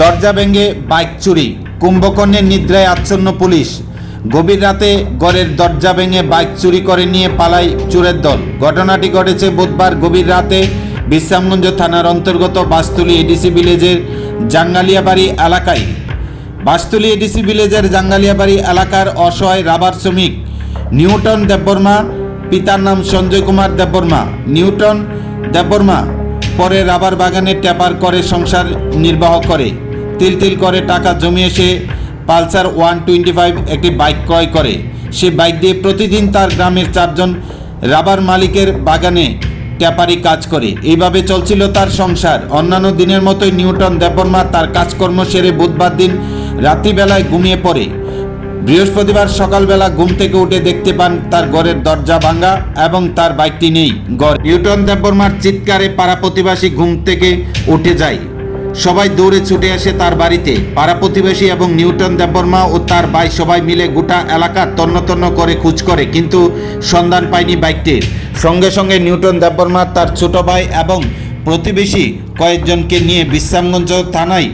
দরজা ভেঙে বাইক চুরি, কুম্ভকর্ণের নিদ্রায় আচ্ছন্ন পুলিশ। গভীর রাতে গড়ের দরজা ভেঙে বাইক চুরি করে নিয়ে পালায় চোরের দল। ঘটনাটি ঘটেছে বুধবার গভীর রাতে বিশ্রামগঞ্জ থানার অন্তর্গত বাস্তুলি এডিসি ভিলেজের জাঙ্গালিয়াবাড়ি এলাকায়। বাস্তুলি এডিসি ভিলেজের জাঙ্গালিয়াবাড়ি এলাকার অসহায় রাবার শ্রমিক নিউটন দেববর্মা, পিতার নাম সঞ্জয় কুমার দেববর্মা, নিউটন দেববর্মা পরে রাবার বাগানে ট্যাপার করে সংসার নির্বাহ করে। তিল তিল করে টাকা জমিয়ে সে পালসার ওয়ান টোয়েন্টি ফাইভ একটি বাইক ক্রয় করে। সে বাইক দিয়ে প্রতিদিন তার গ্রামের চারজন রাবার মালিকের বাগানে ট্যাপারি কাজ করে। এইভাবে চলছিল তার সংসার। অন্যান্য দিনের মতোই নিউটন দেববর্মা তার কাজকর্ম সেরে বুধবার দিন রাত্রিবেলায় ঘুমিয়ে পড়ে। বৃহস্পতিবার সকালবেলা ঘুম থেকে উঠে দেখতে পান তার ঘরের দরজা ভাঙা এবং তার বাইকটি নেই। ঘর নিউটন দেববর্মার চিৎকারে পাড়া প্রতিবাসী ঘুম থেকে উঠে যায়। সবাই দৌড়ে ছুটে আসে তার বাড়িতে। পাড়া প্রতিবেশী এবং নিউটন দেববর্মা ও তার ভাই সবাই মিলে গোটা এলাকা তন্ন তন্ন করে খোঁজ করে, কিন্তু সন্ধান পায়নি বাইকটির সঙ্গে সঙ্গে নিউটন দেববর্মা, তার ছোট ভাই এবং প্রতিবেশী কয়েকজনকে নিয়ে বিশ্রামগঞ্জ থানায়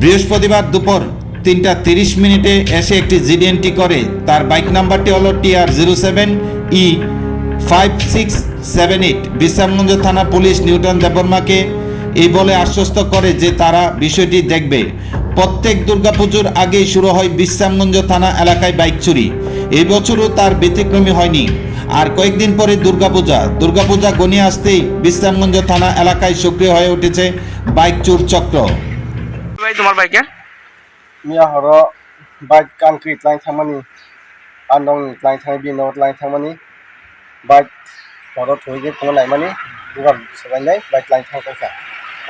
বৃহস্পতিবার দুপুর তিনটা তিরিশ মিনিটে এসে একটি জিডিএনটি করে। তার বাইক নাম্বারটি হলো TR zero seven E five six seven eight. Bishramganj থানা পুলিশ নিউটন দেববর্মাকে এই বলে আশ্বস্ত করে যে তারা বিষয়টি দেখবে। প্রত্যেক দুর্গাপুজোর আগেই শুরু হয় বিশ্রামগঞ্জ থানা এলাকায় বাইক চুরি। এই বছরও তার ব্যতিক্রমী হয়নি। আর কয়েকদিন পরে দুর্গাপূজা। দুর্গাপূজা গনিয়ে আসতেই বিশ্রামগঞ্জ থানা এলাকায় সক্রিয় হয়ে উঠেছে বাইক চুর চক্র। ভাই তোমার বাইকের মিয়া হর বাইক কংক্রিট লাইন থামানি আন্দং লাইন থামাই বিনোদ লাইন থামানি বাইক হর থইগে কোনো নাই মানে সবাই নাই বাইক লাইন থামাই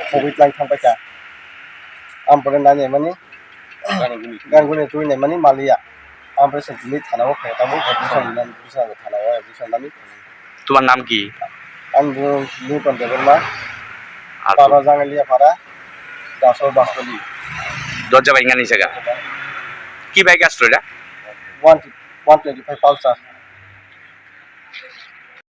कभिड लाइन थांबायखा ओमफ्राय नायनायमानि गानगुनि थुइनायमानि मालिया ओमफ्राय सेन्टिनि थानांगौ खायदामो एडमिसन बिसानो थानांगौ एडमिसन नानि তোমার নাম কি आं निउटन देबरमा আর पारा जांगालिया पारा दासर बास्तलि দরজা ভাঙা নিছে গা কি বাইক আসলো এটা one one twenty five Pulsar